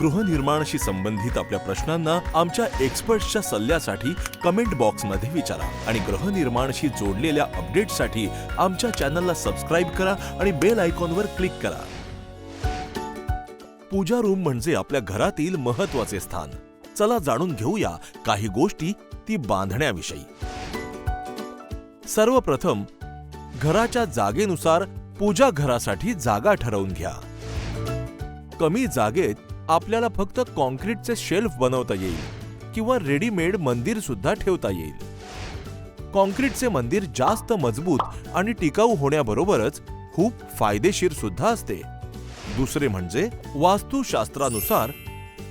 गृहनिर्माणाशी संबंधित आपल्या प्रश्नांना आमच्या एक्सपर्ट्सच्या सल्ल्यासाठी कमेंट बॉक्समध्ये विचारा आणि गृहनिर्माणाशी जोडलेल्या अपडेट्ससाठी आमच्या चॅनलला सबस्क्राईब करा आणि बेल आयकॉनवर क्लिक करा. पूजा रूम म्हणजे आपल्या घरातील महत्त्वाचे स्थान. चला जाणून घेऊया काही गोष्टी ती बांधण्याविषयी. सर्वप्रथम घराच्या जागेनुसार पूजा घरासाठी जागा ठरवून घ्या. कमी जागेत आपल्याला फक्त कॉन्क्रीटचे शेल्फ बनवता येईल किंवा रेडीमेड मंदिर सुद्धा ठेवता येईल. कॉन्क्रीटचे मंदिर जास्त मजबूत आणि टिकाऊ होण्याबरोबरच खूप फायदेशीर सुद्धा असते. दुसरे म्हणजे वास्तुशास्त्रानुसार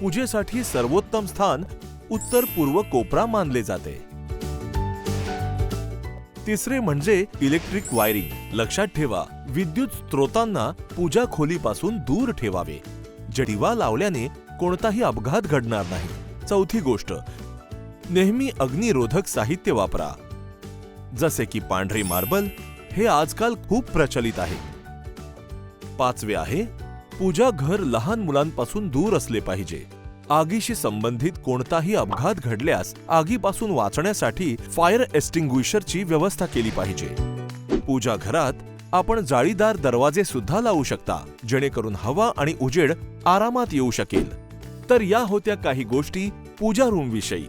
पूजेसाठी सर्वोत्तम स्थान उत्तर पूर्व कोपरा मानले जाते. तिसरे म्हणजे इलेक्ट्रिक वायरिंग लक्षात ठेवा विद्युत स्त्रोतांना पूजा खोलीपासून दूर ठेवावे. जडीवा लावल्याने कोणताही अपघात घडणार नाही. चौथी गोष्ट नेहमी अग्निरोधक साहित्य वापरा. जसे की पांढरे मार्बल हे आजकाल खूप प्रचलित आहे. पाचवे आहे पूजा घर लहान मुलांपासून दूर असले पाहिजे. आगीशी संबंधित कोणताही अपघात घडल्यास आगीपासून वाचण्यासाठी फायर एस्टिंग्विशरची व्यवस्था केली पाहिजे. पूजा घरात आपण जाळीदार दरवाजे सुद्धा लावू शकता जेणेकरून हवा आणि उजेड आरामात येऊ शकेल. तर या होत्या काही गोष्टी पूजा रूम विषयी.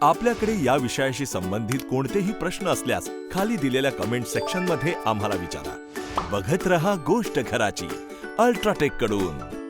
आपल्याकडे या विषयाशी संबंधित कोणतेही प्रश्न असल्यास खाली दिलेल्या कमेंट सेक्शनमध्ये आम्हाला विचारा. बघत रहा गोष्ट घराची. अल्ट्राटेककडून.